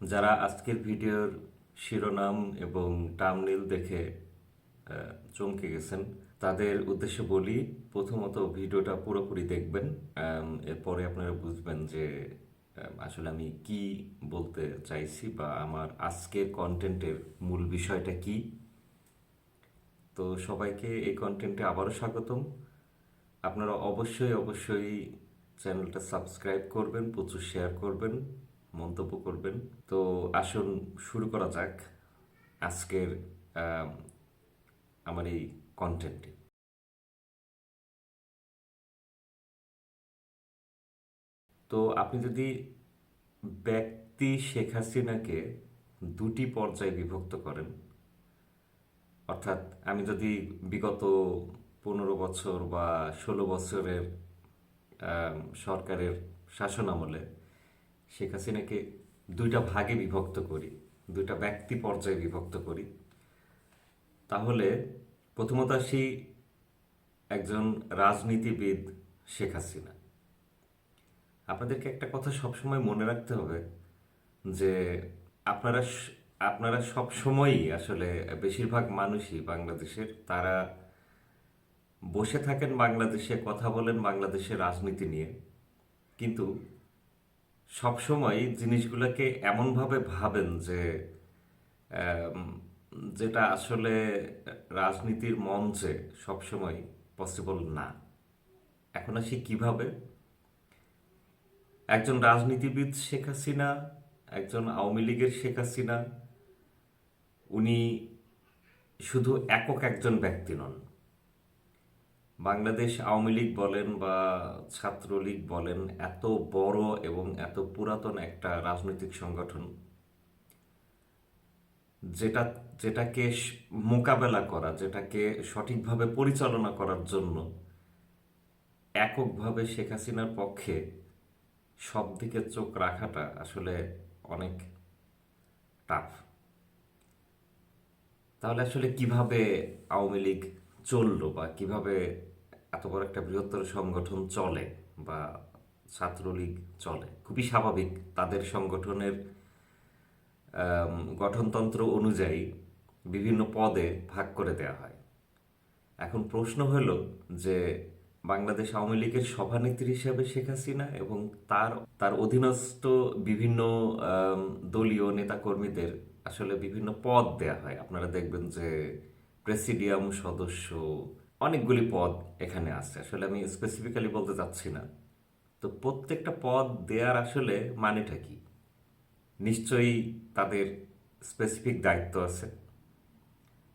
যারা আজকের ভিডিওর শিরোনাম এবং টামনিল দেখে চমকে গেছেন, তাদের উদ্দেশ্যে বলি, প্রথমত ভিডিওটা পুরোপুরি দেখবেন এরপরে আপনারা বুঝবেন যে আসলে আমি কি বলতে চাইছি বা আমার আজকের কন্টেন্টের মূল বিষয়টা কি। তো সবাইকে এই কন্টেন্টে আবারও স্বাগতম। আপনারা অবশ্যই অবশ্যই চ্যানেলটা সাবস্ক্রাইব করবেন, প্রচুর শেয়ার করবেন। মন্তব্য করবেন। তো আসুন, শুরু করা যাক আজকের আমার এই কন্টেন্টে তো আপনি যদি ব্যক্তি শেখ হাসিনাকে দুটি পর্যায়ে বিভক্ত করেন, অর্থাৎ আমি যদি বিগত পনেরো বছর বা ষোলো বছরের সরকারের শাসন আমলে শেখ হাসিনাকে দুইটা ভাগে বিভক্ত করি, দুইটা ব্যক্তি পর্যায়ে বিভক্ত করি। তাহলে প্রথমত আসি একজন রাজনীতিবিদ শেখ হাসিনা। আপনাদেরকে একটা কথা সবসময় মনে রাখতে হবে যে আপনারা আপনারা সব সময়ই আসলে বেশিরভাগ মানুষই বাংলাদেশের, তারা বসে থাকেন বাংলাদেশে, কথা বলেন বাংলাদেশের রাজনীতি নিয়ে। কিন্তু সবসময় জিনিসগুলোকে এমনভাবে ভাবেন যে যেটা আসলে রাজনীতির মঞ্চে সবসময় পসিবল না। এখন আসি কীভাবে? একজন রাজনীতিবিদ শেখ হাসিনা, একজন আওয়ামী লীগের শেখ হাসিনা, উনি শুধু একক একজন ব্যক্তি নন। বাংলাদেশ আওয়ামী লীগ বলেন বা ছাত্রলীগ বলেন, এত বড় এবং এত পুরাতন একটা রাজনৈতিক সংগঠন যেটা, যেটাকে মোকাবেলা করা, যেটাকে সঠিকভাবে পরিচালনা করার জন্য এককভাবে শেখ হাসিনার পক্ষে সব দিকে চোখ রাখাটা আসলে অনেক টাফ তাহলে আসলে কীভাবে আওয়ামী লীগ চলল বা কীভাবে এত বড় একটা বৃহত্তর সংগঠন চলে বা ছাত্রলীগ চলে, খুবই স্বাভাবিক। তাদের সংগঠনের গঠনতন্ত্র অনুযায়ী বিভিন্ন পদে ভাগ করে দেওয়া হয়। এখন প্রশ্ন হলো যে বাংলাদেশ আওয়ামী লীগের সভানেত্রী হিসেবে শেখ হাসিনা এবং তার তার অধীনস্থ বিভিন্ন দলীয় নেতাকর্মীদের আসলে বিভিন্ন পদ দেয়া হয়। আপনারা দেখবেন যে প্রেসিডিয়াম সদস্য অনেকগুলি পদ এখানে আছে। আসলে আমি স্পেসিফিক্যালি বলতে চাচ্ছি না। তো প্রত্যেকটা পদ দেওয়ার আসলে মানেটা কি? নিশ্চয়ই তাদের স্পেসিফিক দায়িত্ব আছে।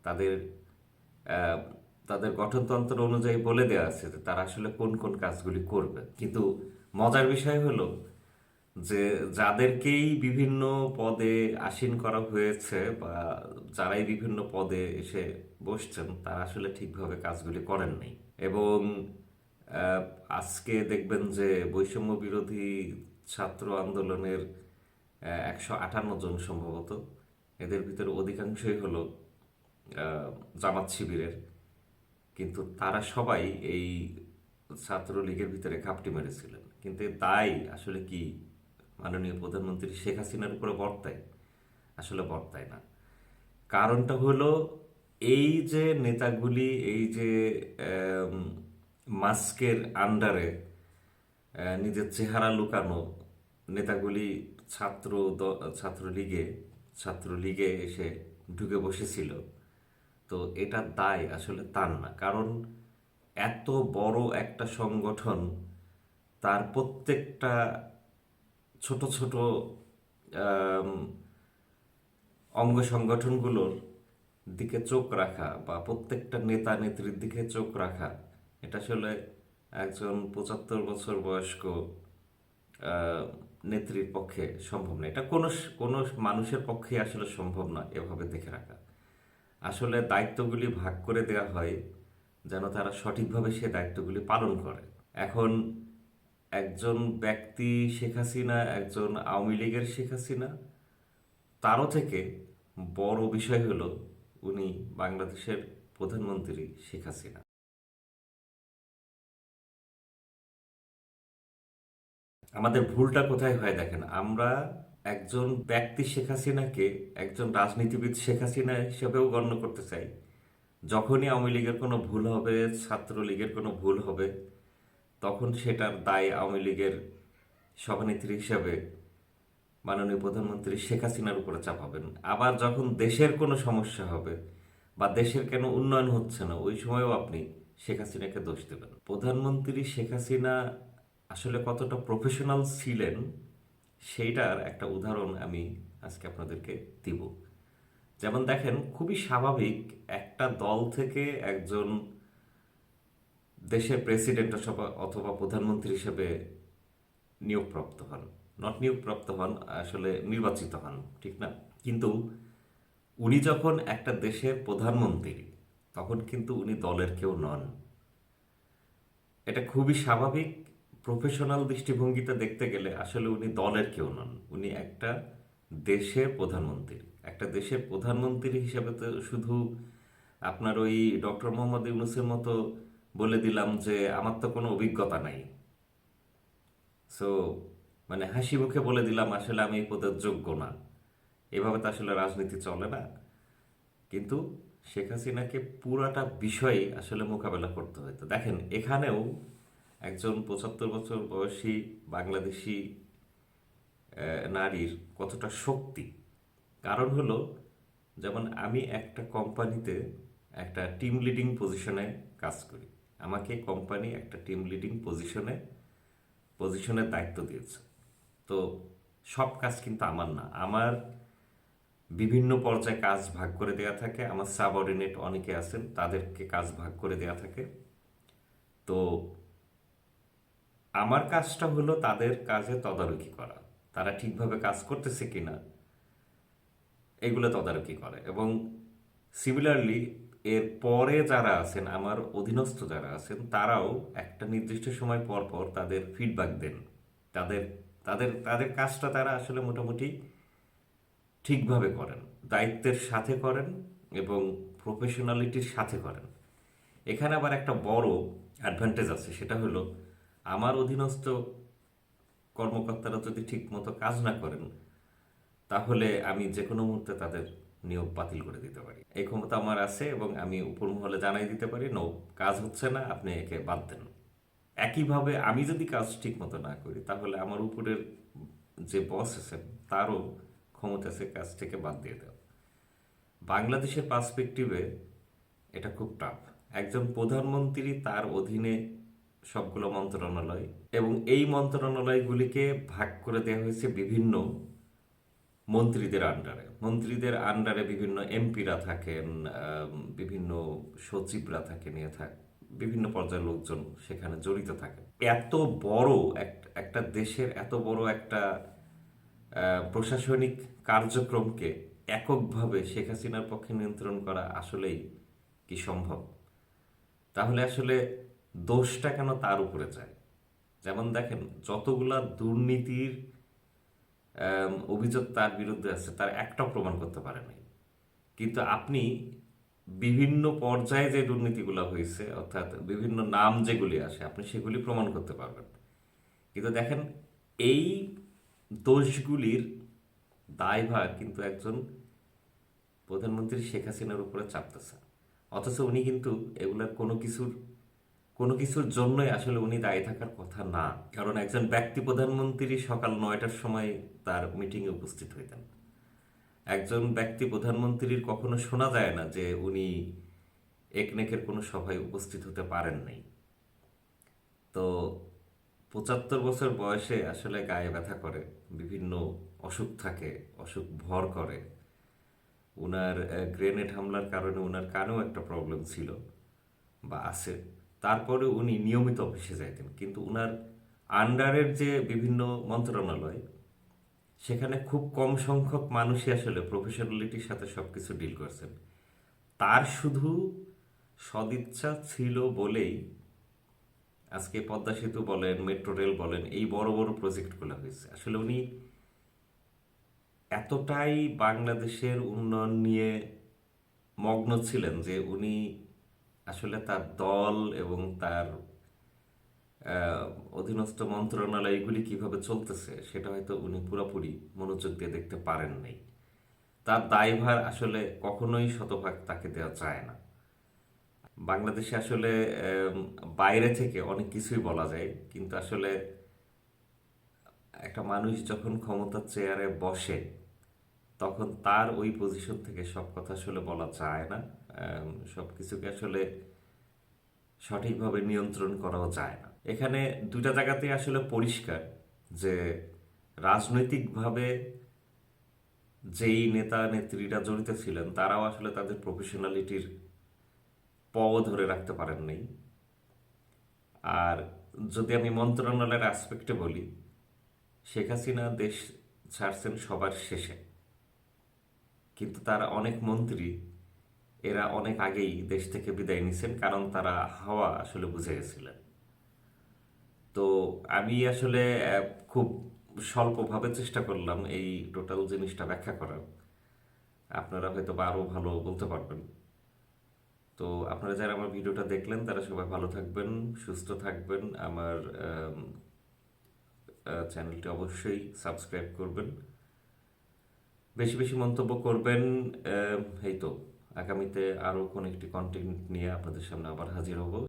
তাদের তাদের গঠনতন্ত্র অনুযায়ী বলে দেওয়া আছে যে তারা আসলে কোন কোন কাজগুলি করবে। কিন্তু মজার বিষয় হলো যে যাদেরকেই বিভিন্ন পদে আসীন করা হয়েছে বা যারাই বিভিন্ন পদে এসে বসছেন, তারা আসলে ঠিকভাবে কাজগুলি করেননি এবং আজকে দেখবেন যে বৈষম্য বিরোধী ছাত্র আন্দোলনের একশো আটান্ন জন সম্ভবত, এদের ভিতরে অধিকাংশই হলো জামাত শিবিরের। কিন্তু তারা সবাই এই ছাত্রলীগের ভিতরে ঘাপটি মেরেছিলেন। কিন্তু দায় আসলে কি মাননীয় প্রধানমন্ত্রী শেখ হাসিনার উপরে বর্তায়। আসলে বর্তায় না। কারণটা হলো এই যে নেতাগুলি, এই যে মাস্কের আন্ডারে নিজের চেহারা লুকানো নেতাগুলি ছাত্র ছাত্রলীগে ছাত্রলীগে এসে ঢুকে বসেছিল। তো এটা দায় আসলে তার না। কারণ এত বড় একটা সংগঠন তার প্রত্যেকটা ছোট ছোট অঙ্গ সংগঠনগুলোর দিকে চোখ রাখা বা প্রত্যেকটা নেতা নেত্রীর দিকে চোখ রাখা, এটা আসলে একজন পঁচাত্তর বছর বয়স্ক নেত্রীর পক্ষে সম্ভব না। এটা কোনো কোনো মানুষের পক্ষে আসলে সম্ভব না এভাবে দেখে রাখা। আসলে দায়িত্বগুলি ভাগ করে দেওয়া হয় যেন তারা সঠিকভাবে সে দায়িত্বগুলি পালন করে। এখন একজন ব্যক্তি শেখ হাসিনা, একজন আওয়ামী লীগের শেখ হাসিনা, তারও থেকে বড় বিষয় হলো উনি বাংলাদেশের প্রধানমন্ত্রী শেখ হাসিনা। আমাদের ভুলটা কোথায় হয় দেখেন, আমরা একজন ব্যক্তি শেখ হাসিনাকে একজন রাজনীতিবিদ শেখ হাসিনা হিসেবেও গণ্য করতে চাই। যখনই আওয়ামী লীগের কোনো ভুল হবে, ছাত্রলীগের কোনো ভুল হবে তখন সেটার দায় আওয়ামী লীগের সভানেত্রী হিসেবে মাননীয় প্রধানমন্ত্রী শেখ হাসিনার উপরে চাপাবেন আবার যখন দেশের কোনো সমস্যা হবে বা দেশের কেন উন্নয়ন হচ্ছে না, ওই সময়ও আপনি শেখ হাসিনাকে দোষ দেবেন। প্রধানমন্ত্রী শেখ হাসিনা আসলে কতটা প্রফেশনাল ছিলেন সেইটার একটা উদাহরণ আমি আজকে আপনাদেরকে দিব। যেমন দেখেন, খুবই স্বাভাবিক একটা দল থেকে একজন দেশের প্রেসিডেন্ট অথবা অথবা প্রধানমন্ত্রী হিসেবে নিয়োগপ্রাপ্ত হন। নট নিয়োগপ্রাপ্ত হন, আসলে নির্বাচিত হন, ঠিক না? কিন্তু উনি যখন একটা দেশের প্রধানমন্ত্রী, তখন কিন্তু উনি দলের কেউ নন। এটা খুবই স্বাভাবিক। প্রফেশনাল দৃষ্টিভঙ্গিতে দেখতে গেলে আসলে উনি দলের কেউ নন। উনি একটা দেশের প্রধানমন্ত্রী। একটা দেশের প্রধানমন্ত্রী হিসেবে তো শুধু আপনার ওই ডক্টর মোহাম্মদ ইউনুসের মতো বলে দিলাম যে আমার তো কোনো অভিজ্ঞতা নাই। সো মানে হাসি মুখে বলে দিলাম, আসলে আমি এই পদের যোগ্য না। এভাবে তো আসলে রাজনীতি চলে না। কিন্তু শেখ হাসিনাকে পুরাটা বিষয় আসলে মোকাবেলা করতে হতো দেখেন, এখানেও একজন পঁচাত্তর বছর বয়সী বাংলাদেশি নারীর কতটা শক্তি? কারণ হলো, যেমন আমি একটা কোম্পানিতে একটা টিম লিডিং পজিশনে কাজ করি। আমাকে কোম্পানি একটা টিম লিডিং পজিশনে পজিশনের দায়িত্ব দিয়েছে। তো সব কাজ কিন্তু আমার না। আমার বিভিন্ন পর্যায়ে কাজ ভাগ করে দেওয়া থাকে। আমার সাবঅর্ডিনেট অনেকে আছেন, তাদেরকে কাজ ভাগ করে দেওয়া থাকে। তো আমার কাজটা হলো তাদের কাজে তদারকি করা। তারা ঠিকভাবে কাজ করতেছে কিনা, এগুলো তদারকি করে। এবং সিমিলারলি এর পরে যারা আছেন, আমার অধীনস্থ যারা আছেন, তারাও একটা নির্দিষ্ট সময় পর পর তাদের ফিডব্যাক দেন। তাদের তাদের তাদের কাজটা তারা আসলে মোটামুটি ঠিকভাবে করেন, দায়িত্বের সাথে করেন এবং প্রফেশনালিটির সাথে করেন। এখানে আবার একটা বড় অ্যাডভান্টেজ আছে, সেটা হলো আমার অধীনস্থ কর্মকর্তারা যদি ঠিকমতো কাজ না করেন, তাহলে আমি যে কোনো মুহূর্তে তাদের নিয়োগ বাতিল করে দিতে পারি। এই ক্ষমতা আমার আছে এবং আমি উপর মহলে জানাই দিতে পারি, নো, কাজ হচ্ছে না, আপনি একে বাদ দেন। একইভাবে আমি যদি কাজ ঠিক মতো না করি, তাহলে আমার উপরের যে বস আছে, তারও ক্ষমতা আছে কাজ থেকে বাদ দিয়ে দেওয়া। বাংলাদেশের পার্সপেক্টিভে এটা খুব টাফ একজন প্রধানমন্ত্রী তার অধীনে সবগুলো মন্ত্রণালয় এবং এই মন্ত্রণালয়গুলিকে ভাগ করে দেওয়া হয়েছে বিভিন্ন মন্ত্রীদের আন্ডারে। মন্ত্রীদের আন্ডারে বিভিন্ন এমপিরা থাকেন বিভিন্ন সচিবরা থাকেন এ থাক, বিভিন্ন পর্যায়ের লোকজন সেখানে জড়িত থাকে। এত বড় এক- একটা দেশের এত বড় একটা প্রশাসনিক কার্যক্রমকে এককভাবে শেখ হাসিনার পক্ষে নিয়ন্ত্রণ করা আসলেই কি সম্ভব? তাহলে আসলে দোষটা কেন তার উপরে যায়? যেমন দেখেন, যতগুলা দুর্নীতির অভিযোগ তার বিরুদ্ধে আছে, তার একটাও প্রমাণ করতে পারে নাই কিন্তু আপনি বিভিন্ন পর্যায়ে যে দুর্নীতিগুলো হয়েছে, অর্থাৎ বিভিন্ন নাম যেগুলি আসে, আপনি সেগুলি প্রমাণ করতে পারবেন। কিন্তু দেখেন, এই দোষগুলির দায়ভার কিন্তু একজন প্রধানমন্ত্রী শেখ হাসিনার উপরে চাপতেছে। অথচ উনি কিন্তু এগুলার কোনো কিছুর কোনো কিছুর জন্যই আসলে উনি দায়ী থাকার কথা না। কারণ একজন ব্যক্তি প্রধানমন্ত্রী সকাল নয়টার সময় তার মিটিংয়ে উপস্থিত হইতেন। একজন ব্যক্তি প্রধানমন্ত্রীর কখনো শোনা যায় না যে উনি একনেকের কোনো সভায় উপস্থিত হতে পারেন নাই। তো পঁচাত্তর বছর বয়সে আসলে গায়ে ব্যথা করে, বিভিন্ন অসুখ থাকে, অসুখ ভর করে। উনার গ্রেনেড হামলার কারণে উনার কানেও একটা প্রবলেম ছিল বা আছে। তারপরে উনি নিয়মিত অফিসে যাইতেন। কিন্তু উনার আন্ডারের যে বিভিন্ন মন্ত্রণালয়, সেখানে খুব কম সংখ্যক মানুষই আসলে প্রফেশনালিটির সাথে সব কিছু ডিল করছেন। তার শুধু সদিচ্ছা ছিল বলেই আজকে পদ্মা সেতু বলেন মেট্রো রেল বলেন, এই বড় বড় প্রজেক্টগুলো হয়েছে। আসলে উনি এতটাই বাংলাদেশের উন্নয়ন নিয়ে মগ্ন ছিলেন যে উনি আসলে তার দল এবং তার অধীনস্থ মন্ত্রণালয়গুলি কীভাবে চলতেছে, সেটা হয়তো উনি পুরোপুরি মনোযোগ দিয়ে দেখতে পারেন নাই। তার দায়ভার আসলে কখনোই শতভাগ তাকে দেওয়া যায় না। বাংলাদেশে আসলে বাইরে থেকে অনেক কিছুই বলা যায়, কিন্তু আসলে একটা মানুষ যখন ক্ষমতার চেয়ারে বসে, তখন তার ওই পজিশন থেকে সব কথা আসলে বলা যায় না। সব কিছুকে আসলে সঠিকভাবে নিয়ন্ত্রণ করাও যায় না। এখানে দুটা জায়গাতেই আসলে পরিষ্কার যে রাজনৈতিকভাবে যেই নেতা নেত্রীরা জড়িত ছিলেন, তারাও আসলে তাদের প্রফেশনালিটির প ধরে রাখতে পারেন নাই। আর যদি আমি মন্ত্রণালয়ের অ্যাসপেক্টে বলি, শেখ হাসিনা দেশ ছাড়ছেন সবার শেষে। কিন্তু তার অনেক মন্ত্রী এরা অনেক আগেই দেশ থেকে বিদায় নিছেন কারণ তারা হাওয়া আসলে বুঝে গেছিলেন। তো আমি আসলে খুব স্বল্পভাবে চেষ্টা করলাম এই টোটাল জিনিসটা ব্যাখ্যা করার। আপনারা হয়তো বা আরও ভালো বলতে পারবেন। তো আপনারা যারা আমার ভিডিওটা দেখলেন, তারা সবাই ভালো থাকবেন, সুস্থ থাকবেন। আমার চ্যানেলটি অবশ্যই সাবস্ক্রাইব করবেন। বেশি বেশি মন্তব্য করবেন এই তো। আগামীতে আরও কোনো একটি কন্টেন্ট নিয়ে আপনাদের সামনে আবার হাজির হব।